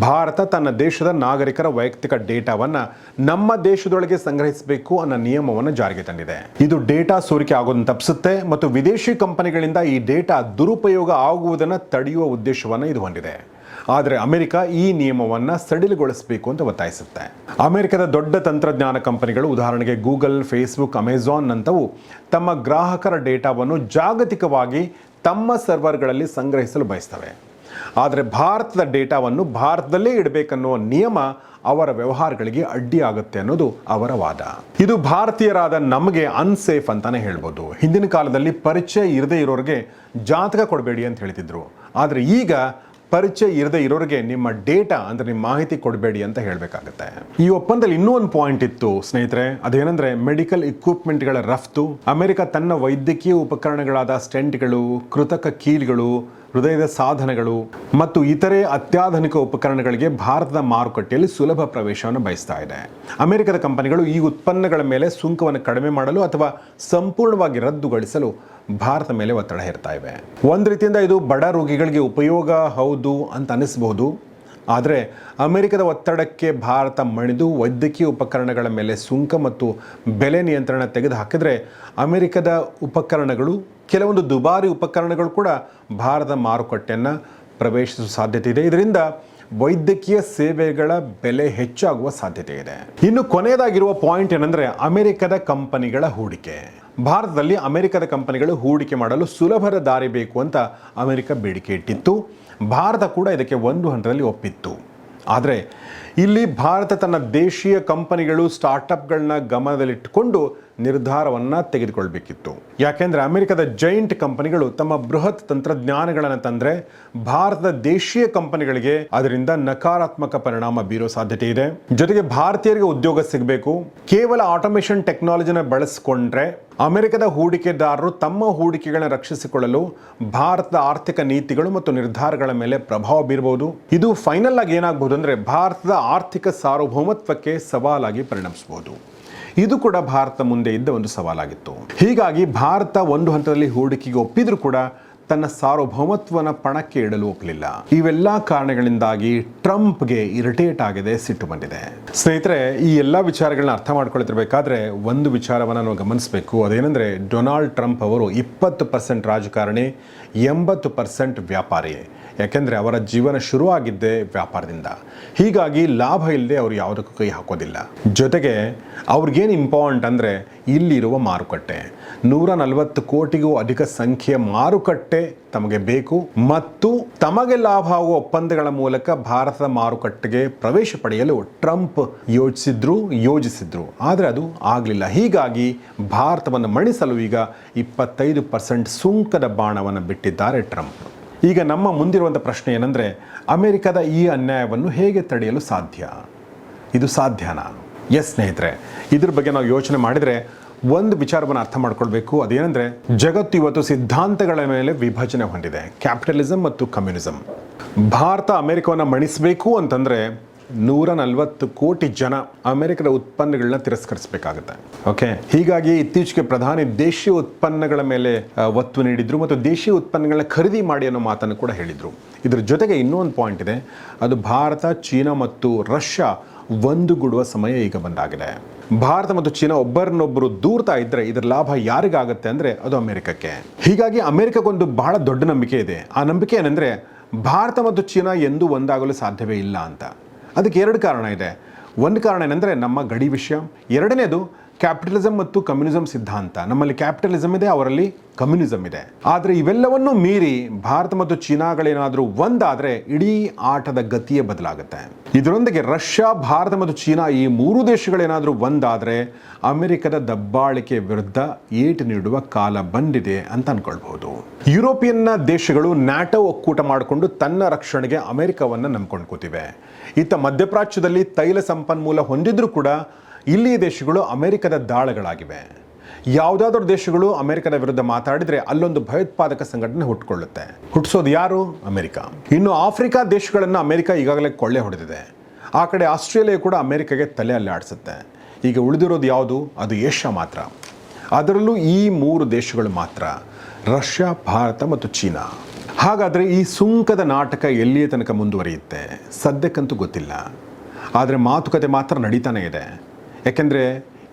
ಭಾರತ ತನ್ನ ದೇಶದ ನಾಗರಿಕರ ವೈಯಕ್ತಿಕ ಡೇಟಾವನ್ನು ನಮ್ಮ ದೇಶದೊಳಗೆ ಸಂಗ್ರಹಿಸಬೇಕು ಅನ್ನೋ ನಿಯಮವನ್ನು ಜಾರಿಗೆ ತಂದಿದೆ. ಇದು ಡೇಟಾ ಸೋರಿಕೆ ಆಗೋದನ್ನು ತಪ್ಪಿಸುತ್ತೆ ಮತ್ತು ವಿದೇಶಿ ಕಂಪನಿಗಳಿಂದ ಈ ಡೇಟಾ ದುರುಪಯೋಗ ಆಗುವುದನ್ನು ತಡೆಯುವ ಉದ್ದೇಶವನ್ನು ಇದು ಹೊಂದಿದೆ. ಆದರೆ ಅಮೆರಿಕ ಈ ನಿಯಮವನ್ನು ಸಡಿಲಗೊಳಿಸಬೇಕು ಅಂತ ಒತ್ತಾಯಿಸುತ್ತೆ. ಅಮೆರಿಕದ ದೊಡ್ಡ ತಂತ್ರಜ್ಞಾನ ಕಂಪನಿಗಳು, ಉದಾಹರಣೆಗೆ ಗೂಗಲ್, ಫೇಸ್ಬುಕ್ ಅಮೆಝಾನ್ ನಂತವು ತಮ್ಮ ಗ್ರಾಹಕರ ಡೇಟಾವನ್ನು ಜಾಗತಿಕವಾಗಿ ತಮ್ಮ ಸರ್ವರ್ಗಳಲ್ಲಿ ಸಂಗ್ರಹಿಸಲು ಬಯಸ್ತವೆ. ಆದರೆ ಭಾರತದ ಡೇಟಾವನ್ನು ಭಾರತದಲ್ಲೇ ಇಡಬೇಕನ್ನುವ ನಿಯಮ ಅವರ ವ್ಯವಹಾರಗಳಿಗೆ ಅಡ್ಡಿಯಾಗುತ್ತೆ ಅನ್ನೋದು ಅವರ ವಾದ. ಇದು ಭಾರತೀಯರಾದ ನಮಗೆ ಅನ್ಸೇಫ್ ಅಂತಾನೆ ಹೇಳ್ಬೋದು. ಹಿಂದಿನ ಕಾಲದಲ್ಲಿ ಪರಿಚಯ ಇರದೇ ಇರೋರಿಗೆ ಜಾತಕ ಕೊಡಬೇಡಿ ಅಂತ ಹೇಳ್ತಿದ್ರು. ಆದರೆ ಈಗ ಪರಿಚಯ ಇರದೇ ಇರೋರಿಗೆ ನಿಮ್ಮ ಡೇಟಾ ಅಂದರೆ ನಿಮ್ಮ ಮಾಹಿತಿ ಕೊಡಬೇಡಿ ಅಂತ ಹೇಳಬೇಕಾಗುತ್ತೆ. ಈ ಒಪ್ಪಂದದಲ್ಲಿ ಇನ್ನೂ ಒಂದು ಪಾಯಿಂಟ್ ಇತ್ತು ಸ್ನೇಹಿತರೆ. ಅದೇನೆಂದರೆ ಮೆಡಿಕಲ್ ಇಕ್ವಿಪ್ಮೆಂಟ್ಗಳ ರಫ್ತು. ಅಮೆರಿಕ ತನ್ನ ವೈದ್ಯಕೀಯ ಉಪಕರಣಗಳಾದ ಸ್ಟೆಂಟ್ಗಳು, ಕೃತಕ ಕೀಲ್ಗಳು ಹೃದಯದ ಸಾಧನಗಳು ಮತ್ತು ಇತರೆ ಅತ್ಯಾಧುನಿಕ ಉಪಕರಣಗಳಿಗೆ ಭಾರತದ ಮಾರುಕಟ್ಟೆಯಲ್ಲಿ ಸುಲಭ ಪ್ರವೇಶವನ್ನು ಬಯಸ್ತಾ ಇದೆ. ಅಮೆರಿಕದ ಕಂಪನಿಗಳು ಈ ಉತ್ಪನ್ನಗಳ ಮೇಲೆ ಸುಂಕವನ್ನು ಕಡಿಮೆ ಮಾಡಲು ಅಥವಾ ಸಂಪೂರ್ಣವಾಗಿ ರದ್ದುಗೊಳಿಸಲು ಭಾರತ ಮೇಲೆ ಒತ್ತಡ ಹೇರ್ತಾ ಇವೆ. ಒಂದು ರೀತಿಯಿಂದ ಇದು ಬಡ ರೋಗಿಗಳಿಗೆ ಉಪಯೋಗ ಹೌದು ಅಂತ ಅನಿಸಬಹುದು ಆದರೆ ಅಮೆರಿಕದ ಒತ್ತಡಕ್ಕೆ ಭಾರತ ಮಣಿದು ವೈದ್ಯಕೀಯ ಉಪಕರಣಗಳ ಮೇಲೆ ಸುಂಕ ಮತ್ತು ಬೆಲೆ ನಿಯಂತ್ರಣ ತೆಗೆದು ಹಾಕಿದರೆ ಅಮೆರಿಕದ ಉಪಕರಣಗಳು ಕೆಲವೊಂದು ದುಬಾರಿ ಉಪಕರಣಗಳು ಕೂಡ ಭಾರತ ಮಾರುಕಟ್ಟೆಯನ್ನು ಪ್ರವೇಶಿಸುವ ಸಾಧ್ಯತೆ ಇದೆ. ಇದರಿಂದ ವೈದ್ಯಕೀಯ ಸೇವೆಗಳ ಬೆಲೆ ಹೆಚ್ಚಾಗುವ ಸಾಧ್ಯತೆ ಇದೆ. ಇನ್ನು ಕೊನೆಯದಾಗಿರುವ ಪಾಯಿಂಟ್ ಏನಂದ್ರೆ ಅಮೆರಿಕದ ಕಂಪನಿಗಳ ಹೂಡಿಕೆ. ಭಾರತದಲ್ಲಿ ಅಮೆರಿಕದ ಕಂಪನಿಗಳು ಹೂಡಿಕೆ ಮಾಡಲು ಸುಲಭದ ದಾರಿ ಬೇಕು ಅಂತ ಅಮೆರಿಕ ಬೇಡಿಕೆ ಇಟ್ಟಿತ್ತು. ಭಾರತ ಕೂಡ ಇದಕ್ಕೆ ಒಂದು ಹಂತದಲ್ಲಿ ಒಪ್ಪಿತ್ತು. ಆದರೆ ಇಲ್ಲಿ ಭಾರತ ತನ್ನ ದೇಶೀಯ ಕಂಪನಿಗಳು ಸ್ಟಾರ್ಟಪ್ಗಳನ್ನ ಗಮನದಲ್ಲಿಟ್ಟುಕೊಂಡು ನಿರ್ಧಾರವನ್ನು ತೆಗೆದುಕೊಳ್ಬೇಕಿತ್ತು. ಯಾಕೆಂದ್ರೆ ಅಮೆರಿಕದ ಜೈಂಟ್ ಕಂಪನಿಗಳು ತಮ್ಮ ಬೃಹತ್ ತಂತ್ರಜ್ಞಾನಗಳನ್ನು ತಂದ್ರೆ ಭಾರತದ ದೇಶೀಯ ಕಂಪನಿಗಳಿಗೆ ಅದರಿಂದ ನಕಾರಾತ್ಮಕ ಪರಿಣಾಮ ಬೀರೋ ಸಾಧ್ಯತೆ ಇದೆ. ಜೊತೆಗೆ ಭಾರತೀಯರಿಗೆ ಉದ್ಯೋಗ ಸಿಗಬೇಕು. ಕೇವಲ ಆಟೋಮೇಷನ್ ಟೆಕ್ನಾಲಜಿನ ಬಳಸಿಕೊಂಡ್ರೆ ಅಮೆರಿಕದ ಹೂಡಿಕೆದಾರರು ತಮ್ಮ ಹೂಡಿಕೆಗಳನ್ನು ರಕ್ಷಿಸಿಕೊಳ್ಳಲು ಭಾರತದ ಆರ್ಥಿಕ ನೀತಿಗಳು ಮತ್ತು ನಿರ್ಧಾರಗಳ ಮೇಲೆ ಪ್ರಭಾವ ಬೀರಬಹುದು ಇದು ಫೈನಲ್ ಆಗಿ ಏನಾಗಬಹುದು ಅಂದ್ರೆ ಭಾರತದ ಆರ್ಥಿಕ ಸಾರ್ವಭೌಮತ್ವಕ್ಕೆ ಸವಾಲಾಗಿ ಪರಿಣಮಿಸಬಹುದು ಇದು ಕೂಡ ಭಾರತ ಮುಂದೆ ಇದ್ದ ಒಂದು ಸವಾಲಾಗಿತ್ತು. ಹೀಗಾಗಿ ಭಾರತ ಒಂದು ಹಂತದಲ್ಲಿ ಹೂಡಿಕೆಗೆ ಒಪ್ಪಿದ್ರೂ ಕೂಡ ತನ್ನ ಸಾರ್ವಭೌಮತ್ವನ ಪಣಕ್ಕೆ ಇಡಲು ಒಪ್ಪಲಿಲ್ಲ. ಇವೆಲ್ಲ ಕಾರಣಗಳಿಂದಾಗಿ ಟ್ರಂಪ್ಗೆ ಇರಿಟೇಟ್ ಆಗಿದೆ ಸಿಟ್ಟು ಬಂದಿದೆ. ಸ್ನೇಹಿತರೆ, ಈ ಎಲ್ಲ ವಿಚಾರಗಳನ್ನ ಅರ್ಥ ಮಾಡ್ಕೊಳ್ತಿರ್ಬೇಕಾದ್ರೆ ಒಂದು ವಿಚಾರವನ್ನು ನಾವು ಗಮನಿಸಬೇಕು. ಅದೇನೆಂದರೆ ಡೊನಾಲ್ಡ್ ಟ್ರಂಪ್ ಅವರು ಇಪ್ಪತ್ತು ಪರ್ಸೆಂಟ್ ರಾಜಕಾರಣಿ, ಎಂಬತ್ತು ಪರ್ಸೆಂಟ್ ವ್ಯಾಪಾರಿ. ಯಾಕೆಂದರೆ ಅವರ ಜೀವನ ಶುರುವಾಗಿದ್ದೇ ವ್ಯಾಪಾರದಿಂದ. ಹೀಗಾಗಿ ಲಾಭ ಇಲ್ಲದೆ ಅವರು ಯಾವುದಕ್ಕೂ ಕೈ ಹಾಕೋದಿಲ್ಲ. ಜೊತೆಗೆ ಅವ್ರಿಗೇನು ಇಂಪಾರ್ಟೆಂಟ್ ಅಂದರೆ ಇಲ್ಲಿರುವ ಮಾರುಕಟ್ಟೆ. ನೂರ ನಲವತ್ತು ಕೋಟಿಗೂ ಅಧಿಕ ಸಂಖ್ಯೆಯ ಮಾರುಕಟ್ಟೆ ತಮಗೆ ಬೇಕು ಮತ್ತು ತಮಗೆ ಲಾಭ ಆಗುವ ಒಪ್ಪಂದಗಳ ಮೂಲಕ ಭಾರತದ ಮಾರುಕಟ್ಟೆಗೆ ಪ್ರವೇಶ ಪಡೆಯಲು ಟ್ರಂಪ್ ಯೋಚಿಸಿದ್ರು, ಯೋಜಿಸಿದ್ರು. ಆದರೆ ಅದು ಆಗಲಿಲ್ಲ. ಹೀಗಾಗಿ ಭಾರತವನ್ನು ಮಣಿಸಲು ಈಗ ಇಪ್ಪತ್ತೈದು ಪರ್ಸೆಂಟ್ ಸುಂಕದ ಬಾಣವನ್ನು ಬಿಟ್ಟಿದ್ದಾರೆ ಟ್ರಂಪ್. ಈಗ ನಮ್ಮ ಮುಂದಿರುವಂಥ ಪ್ರಶ್ನೆ ಏನಂದರೆ, ಅಮೆರಿಕದ ಈ ಅನ್ಯಾಯವನ್ನು ಹೇಗೆ ತಡೆಯಲು ಸಾಧ್ಯ? ಇದು ಸಾಧ್ಯನಾ? ಎಸ್ ಸ್ನೇಹಿತರೆ. ಇದ್ರ ಬಗ್ಗೆ ನಾವು ಯೋಚನೆ ಮಾಡಿದರೆ, ಒಂದು ವಿಚಾರವನ್ನು ಅರ್ಥ ಮಾಡ್ಕೊಳ್ಬೇಕು. ಅದೇನೆಂದರೆ, ಜಗತ್ತು ಇವತ್ತು ಸಿದ್ಧಾಂತಗಳ ಮೇಲೆ ವಿಭಜನೆ ಹೊಂದಿದೆ. ಕ್ಯಾಪಿಟಲಿಸಮ್ ಮತ್ತು ಕಮ್ಯುನಿಸಮ್ ಭಾರತ ಅಮೆರಿಕವನ್ನು ಮಣಿಸಬೇಕು ಅಂತಂದರೆ ನೂರ ನಲವತ್ತು ಕೋಟಿ ಜನ ಅಮೆರಿಕದ ಉತ್ಪನ್ನಗಳನ್ನ ತಿರಸ್ಕರಿಸಬೇಕಾಗುತ್ತೆ. ಓಕೆ ಹೀಗಾಗಿ ಇತ್ತೀಚೆಗೆ ಪ್ರಧಾನಿ ದೇಶೀಯ ಉತ್ಪನ್ನಗಳ ಮೇಲೆ ಒತ್ತು ನೀಡಿದ್ರು ಮತ್ತು ದೇಶೀಯ ಉತ್ಪನ್ನಗಳನ್ನ ಖರೀದಿ ಮಾಡಿ ಅನ್ನೋ ಮಾತನ್ನು ಕೂಡ ಹೇಳಿದರು. ಇದ್ರ ಜೊತೆಗೆ ಇನ್ನೊಂದು ಪಾಯಿಂಟ್ ಇದೆ. ಅದು ಭಾರತ, ಚೀನಾ ಮತ್ತು ರಷ್ಯಾ ಒಂದುಗೂಡುವ ಸಮಯ ಈಗ ಬಂದಾಗಿದೆ. ಭಾರತ ಮತ್ತು ಚೀನಾ ಒಬ್ಬರನ್ನೊಬ್ಬರು ದೂರ್ತಾ ಇದ್ರೆ ಇದರ ಲಾಭ ಯಾರಿಗಾಗುತ್ತೆ ಅಂದ್ರೆ ಅದು ಅಮೆರಿಕಕ್ಕೆ. ಹೀಗಾಗಿ ಅಮೆರಿಕಕ್ಕೊಂದು ಬಹಳ ದೊಡ್ಡ ನಂಬಿಕೆ ಇದೆ. ಆ ನಂಬಿಕೆ ಏನಂದ್ರೆ ಭಾರತ ಮತ್ತು ಚೀನಾ ಎಂದೂ ಒಂದಾಗಲು ಸಾಧ್ಯವೇ ಇಲ್ಲ ಅಂತ. ಅದಕ್ಕೆ ಎರಡು ಕಾರಣ ಇದೆ. ಒಂದು ಕಾರಣ ಏನಂದರೆ ನಮ್ಮ ಗಡಿ ವಿಷಯ ಎರಡನೇದು ಕ್ಯಾಪಿಟಲಿಸಮ್ ಮತ್ತು ಕಮ್ಯುನಿಸಂ ಸಿದ್ಧಾಂತ. ನಮ್ಮಲ್ಲಿ ಕ್ಯಾಪಿಟಲಿಸಮ್ ಇದೆ, ಅವರಲ್ಲಿ ಕಮ್ಯುನಿಸಮ್ ಇದೆ. ಆದರೆ ಇವೆಲ್ಲವನ್ನೂ ಮೀರಿ ಭಾರತ ಮತ್ತು ಚೀನಾಗಳೇನಾದರೂ ಒಂದಾದರೆ ಇಡೀ ಆಟದ ಗತಿಯೇ ಬದಲಾಗುತ್ತೆ. ಇದರೊಂದಿಗೆ ರಷ್ಯಾ, ಭಾರತ ಮತ್ತು ಚೀನಾ ಈ ಮೂರು ದೇಶಗಳೇನಾದರೂ ಒಂದಾದರೆ ಅಮೆರಿಕದ ದಬ್ಬಾಳಿಕೆ ವಿರುದ್ಧ ಏಟು ನೀಡುವ ಕಾಲ ಬಂದಿದೆ ಅಂತ ಅನ್ಕೊಳ್ಬಹುದು. ಯುರೋಪಿಯನ್ನ ದೇಶಗಳು ನ್ಯಾಟೋ ಒಕ್ಕೂಟ ಮಾಡಿಕೊಂಡು ತನ್ನ ರಕ್ಷಣೆಗೆ ಅಮೆರಿಕವನ್ನು ನಂಬ್ಕೊಂಡು ಕೂತಿವೆ. ಇತ್ತ ಮಧ್ಯಪ್ರಾಚ್ಯದಲ್ಲಿ ತೈಲ ಸಂಪನ್ಮೂಲ ಹೊಂದಿದ್ರೂ ಕೂಡ ಇಲ್ಲಿ ದೇಶಗಳು ಅಮೆರಿಕದ ದಾಳಗಳಾಗಿವೆ. ಯಾವುದಾದ್ರೂ ದೇಶಗಳು ಅಮೆರಿಕದ ವಿರುದ್ಧ ಮಾತಾಡಿದರೆ ಅಲ್ಲೊಂದು ಭಯೋತ್ಪಾದಕ ಸಂಘಟನೆ ಹುಟ್ಟುಕೊಳ್ಳುತ್ತೆ ಹುಟ್ಟಿಸೋದು ಯಾರು? ಅಮೆರಿಕ. ಇನ್ನು ಆಫ್ರಿಕಾ ದೇಶಗಳನ್ನು ಅಮೆರಿಕ ಈಗಾಗಲೇ ಕೊಳ್ಳೆ ಹೊಡೆದಿದೆ. ಆ ಕಡೆ ಆಸ್ಟ್ರೇಲಿಯಾ ಕೂಡ ಅಮೆರಿಕಗೆ ತಲೆ ಅಲ್ಲಾಡಿಸುತ್ತೆ. ಈಗ ಉಳಿದಿರೋದು ಯಾವುದು? ಅದು ಏಷ್ಯಾ ಮಾತ್ರ. ಅದರಲ್ಲೂ ಈ ಮೂರು ದೇಶಗಳು ಮಾತ್ರ. ರಷ್ಯಾ, ಭಾರತ ಮತ್ತು ಚೀನಾ. ಹಾಗಾದರೆ ಈ ಸುಂಕದ ನಾಟಕ ಎಲ್ಲಿಯ ತನಕ ಮುಂದುವರಿಯುತ್ತೆ? ಸದ್ಯಕ್ಕಂತೂ ಗೊತ್ತಿಲ್ಲ. ಆದರೆ ಮಾತುಕತೆ ಮಾತ್ರ ನಡೀತಾನೆ ಇದೆ. ಯಾಕೆಂದರೆ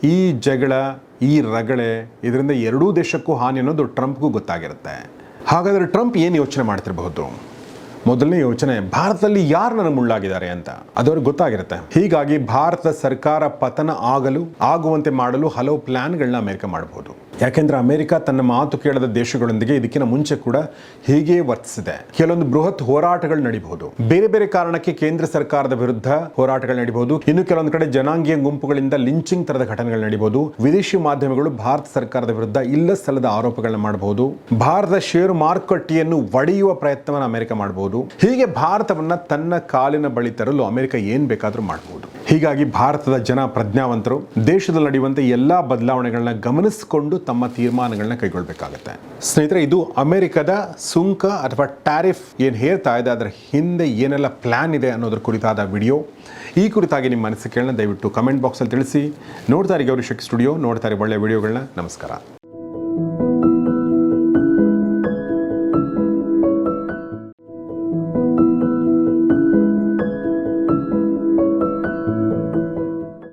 ಈ ಜಗಳ, ಈ ರಗಳೆ ಇದರಿಂದ ಎರಡೂ ದೇಶಕ್ಕೂ ಹಾನಿ ಅನ್ನೋದು ಟ್ರಂಪ್ಗೂ ಗೊತ್ತಾಗಿರುತ್ತೆ. ಹಾಗಾದರೆ ಟ್ರಂಪ್ ಏನು ಯೋಚನೆ ಮಾಡ್ತಿರಬಹುದು? ಮೊದಲನೇ ಯೋಚನೆ, ಭಾರತದಲ್ಲಿ ಯಾರು ನನ್ನ ಮುಳ್ಳಾಗಿದ್ದಾರೆ ಅಂತ. ಅದವ್ರಿಗೆ ಗೊತ್ತಾಗಿರುತ್ತೆ. ಹೀಗಾಗಿ ಭಾರತ ಸರ್ಕಾರ ಪತನ ಆಗಲು, ಆಗುವಂತೆ ಮಾಡಲು ಹಲವು ಪ್ಲ್ಯಾನ್ಗಳನ್ನ ಅಮೆರಿಕ ಮಾಡಬಹುದು ಯಾಕೆಂದ್ರೆ ಅಮೆರಿಕ ತನ್ನ ಮಾತು ಕೇಳದ ದೇಶಗಳೊಂದಿಗೆ ಇದಕ್ಕಿಂತ ಮುಂಚೆ ಕೂಡ ಹೀಗೆ ವರ್ತಿಸಿದೆ. ಕೆಲವೊಂದು ಬೃಹತ್ ಹೋರಾಟಗಳು ನಡೀಬಹುದು. ಬೇರೆ ಬೇರೆ ಕಾರಣಕ್ಕೆ ಕೇಂದ್ರ ಸರ್ಕಾರದ ವಿರುದ್ಧ ಹೋರಾಟಗಳು ನಡೀಬಹುದು. ಇನ್ನು ಕೆಲವೊಂದು ಕಡೆ ಜನಾಂಗೀಯ ಗುಂಪುಗಳಿಂದ ಲಿಂಚಿಂಗ್ ತರದ ಘಟನೆಗಳು ನಡೀಬಹುದು. ವಿದೇಶಿ ಮಾಧ್ಯಮಗಳು ಭಾರತ ಸರ್ಕಾರದ ವಿರುದ್ಧ ಇಲ್ಲ ಸಲ್ಲದ ಆರೋಪಗಳನ್ನ ಮಾಡಬಹುದು. ಭಾರತದ ಷೇರು ಮಾರುಕಟ್ಟೆಯನ್ನು ಒಡೆಯುವ ಪ್ರಯತ್ನವನ್ನು ಅಮೆರಿಕ ಮಾಡಬಹುದು. ಹೀಗೆ ಭಾರತವನ್ನ ತನ್ನ ಕಾಲಿನ ಬಳಿ ತರಲು ಅಮೆರಿಕ ಏನ್ ಬೇಕಾದರೂ ಮಾಡಬಹುದು. ಹೀಗಾಗಿ ಭಾರತದ ಜನ ಪ್ರಜ್ಞಾವಂತರು ದೇಶದಲ್ಲಿ ನಡೆಯುವಂತೆ ಎಲ್ಲ ಬದಲಾವಣೆಗಳನ್ನ ಗಮನಿಸಿಕೊಂಡು ತಮ್ಮ ತೀರ್ಮಾನಗಳನ್ನ ಕೈಗೊಳ್ಳಬೇಕಾಗತ್ತೆ ಸ್ನೇಹಿತರೆ, ಇದು ಅಮೆರಿಕದ ಸುಂಕ ಅಥವಾ ಟ್ಯಾರಿಫ್ ಏನು ಹೇಳ್ತಾ ಇದೆ, ಅದರ ಹಿಂದೆ ಏನೆಲ್ಲ ಪ್ಲಾನ್ ಇದೆ ಅನ್ನೋದ್ರ ಕುರಿತಾದ ವಿಡಿಯೋ. ಈ ಕುರಿತಾಗಿ ನಿಮ್ಮ ಅನಿಸಿಕೆಗಳನ್ನ ದಯವಿಟ್ಟು ಕಮೆಂಟ್ ಬಾಕ್ಸಲ್ಲಿ ತಿಳಿಸಿ. ನೋಡ್ತಾರೆ ಗೌರಿ ಶಕ್ ಸ್ಟುಡಿಯೋ ನೋಡ್ತಾರೆ ಒಳ್ಳೆಯ ವಿಡಿಯೋಗಳನ್ನ. ನಮಸ್ಕಾರ.